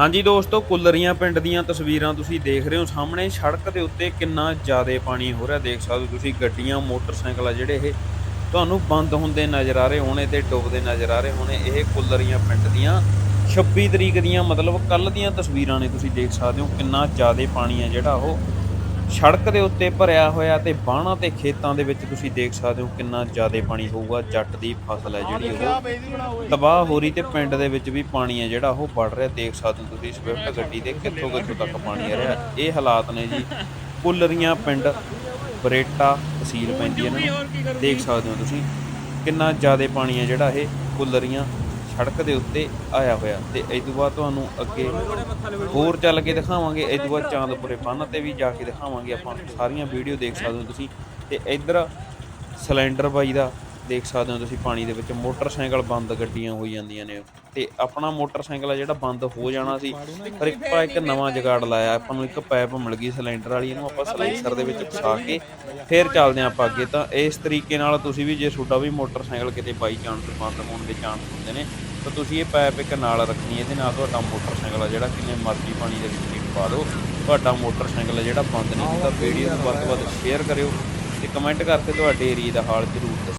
ਹਾਂਜੀ ਦੋਸਤੋ, ਕੁੱਲਰੀਆਂ ਪਿੰਡ ਦੀਆਂ ਤਸਵੀਰਾਂ ਤੁਸੀਂ ਦੇਖ ਰਹੇ ਹੋ। ਸਾਹਮਣੇ ਸੜਕ ਦੇ ਉੱਤੇ ਕਿੰਨਾ ਜ਼ਿਆਦਾ ਪਾਣੀ ਹੋ ਰਿਹਾ। ਦੇਖ ਸਕਦੇ ਹੋ ਤੁਸੀਂ ਗੱਡੀਆਂ, ਮੋਟਰਸਾਈਕਲ ਆ ਜਿਹੜੇ ਇਹ ਤੁਹਾਨੂੰ ਬੰਦ ਹੁੰਦੇ ਨਜ਼ਰ ਆ ਰਹੇ ਹੋਣੇ ਤੇ ਡੁੱਬਦੇ ਨਜ਼ਰ ਆ ਰਹੇ ਹੋਣੇ। ਇਹ ਕੁੱਲਰੀਆਂ ਪਿੰਡ ਦੀਆਂ 26 ਤਰੀਕ ਦੀਆਂ, ਮਤਲਬ ਕੱਲ ਦੀਆਂ ਤਸਵੀਰਾਂ ਨੇ ਤੁਸੀਂ ਦੇਖ ਸਕਦੇ ਹੋ ਕਿੰਨਾ ਜ਼ਿਆਦਾ ਪਾਣੀ ਹੈ ਜਿਹੜਾ ਉਹ ਸੜਕ ਦੇ ਉੱਤੇ ਭਰਿਆ ਹੋਇਆ ਤੇ ਬਾਣਾ ਤੇ ਖੇਤਾਂ ਦੇ ਵਿੱਚ ਤੁਸੀਂ ਦੇਖ ਸਕਦੇ ਹੋ ਕਿੰਨਾ ਜ਼ਿਆਦਾ ਪਾਣੀ ਹੋਊਗਾ, ਜੱਟ ਦੀ ਫਸਲ ਹੈ ਜਿਹੜੀ ਉਹ। ਤਬਾਹ ਹੋ ਰਹੀ ਤੇ ਪਿੰਡ ਦੇ ਵਿੱਚ ਵੀ ਪਾਣੀ ਹੈ ਜਿਹੜਾ ਉਹ ਵੜ ਰਿਹਾ। ਦੇਖ ਸਕਦੇ ਹੋ ਤੁਸੀਂ ਸਵਿਫਟ ਗੱਡੀ ਦੇ ਕਿੱਥੋਂ ਕਿੱਥੋਂ ਤੱਕ ਪਾਣੀ ਆ ਰਿਹਾ। ਇਹ ਹਾਲਾਤ ਨੇ ਜੀ ਕੁੱਲਰੀਆਂ ਪਿੰਡ ਬਰੇਟਾ ਤਹਿਸੀਲ ਪੈਂਦੀ ਹੈ ਨਾ। ਦੇਖ ਸਕਦੇ ਹੋ ਤੁਸੀਂ ਕਿੰਨਾ ਜ਼ਿਆਦਾ ਪਾਣੀ ਹੈ ਜਿਹੜਾ ਇਹ ਕੁੱਲਰੀਆਂ ਸੜਕ ਦੇ ਉੱਤੇ ਆਇਆ ਹੋਇਆ ਤੇ ਇਸ ਤੋਂ ਬਾਅਦ ਤੁਹਾਨੂੰ ਅੱਗੇ ਹੋਰ ਚੱਲ ਕੇ ਦਿਖਾਵਾਂਗੇ, ਇਸ ਤੋਂ ਬਾਅਦ ਚਾਂਦਪੁਰੇ ਬੰਨ ਤੇ ਵੀ ਜਾ ਕੇ ਦਿਖਾਵਾਂਗੇ, ਆਪਾਂ ਸਾਰੀਆਂ ਵੀਡੀਓ ਦੇਖ ਸਕਦੇ ਹੋ ਤੁਸੀਂ। ਤੇ ਇੱਧਰ ਸਿਲੰਡਰ ਬਾਈ ਦਾ ਦੇਖ ਸਕਦੇ ਹੋ ਤੁਸੀਂ ਪਾਣੀ ਦੇ ਵਿੱਚ ਮੋਟਰਸਾਈਕਲ ਬੰਦ ਗੱਡੀਆਂ ਹੋਈ ਜਾਂਦੀਆਂ ਨੇ। ਤੇ ਆਪਣਾ ਮੋਟਰਸਾਈਕਲ ਆ ਜਿਹੜਾ ਬੰਦ ਹੋ ਜਾਣਾ ਸੀ, ਪਰ ਇੱਕ ਆਪਾਂ ਇੱਕ ਨਵਾਂ ਜਗਾੜ ਲਾਇਆ, ਆਪਾਂ ਨੂੰ ਇੱਕ ਪਾਈਪ ਮਿਲ ਗਈ ਸਿਲੰਡਰ ਵਾਲੀ, ਇਹਨੂੰ ਆਪਾਂ ਸਲਾਈਸਰ ਦੇ ਵਿੱਚ ਫਸਾ ਕੇ ਫੇਰ ਚੱਲਦੇ ਹਾਂ ਆਪਾਂ ਅੱਗੇ। ਤਾਂ ਇਸ ਤਰੀਕੇ ਨਾਲ ਤੁਸੀਂ ਵੀ ਜੇ ਤੁਹਾਡਾ ਵੀ ਮੋਟਰਸਾਈਕਲ ਕਿਤੇ ਬਾਈ ਚਾਂਸ ਬੰਦ ਹੋਣ ਦੇ ਚਾਂਸ ਹੁੰਦੇ ਨੇ, ਤਾਂ ਤੁਸੀਂ ਇਹ ਪਾਈਪ ਇੱਕ ਨਾਲ ਰੱਖਣੀ ਇਹਦੇ ਨਾਲ ਤੁਹਾਡਾ ਮੋਟਰਸਾਈਕਲ ਆ ਜਿਹੜਾ ਕਿੰਨੇ ਮਰਜ਼ੀ ਪਾਣੀ ਦੇ ਵਿੱਚ ਹੀ ਪਾ ਦਿਓ। ਤੁਹਾਡਾ ਮੋਟਰਸਾਈਕਲ ਆ ਜਿਹੜਾ ਬੰਦ ਨਹੀਂ ਹੁੰਦਾ ਵੀਡੀਓ ਨੂੰ ਵੱਧ ਤੋਂ ਵੱਧ ਸ਼ੇਅਰ ਕਰਿਓ ਤੇ ਕਮੈਂਟ ਕਰਕੇ ਤੁਹਾਡੇ ਏਰੀਆ ਦਾ ਹਾਲ ਜ਼ਰੂਰ ਦੱਸੋ।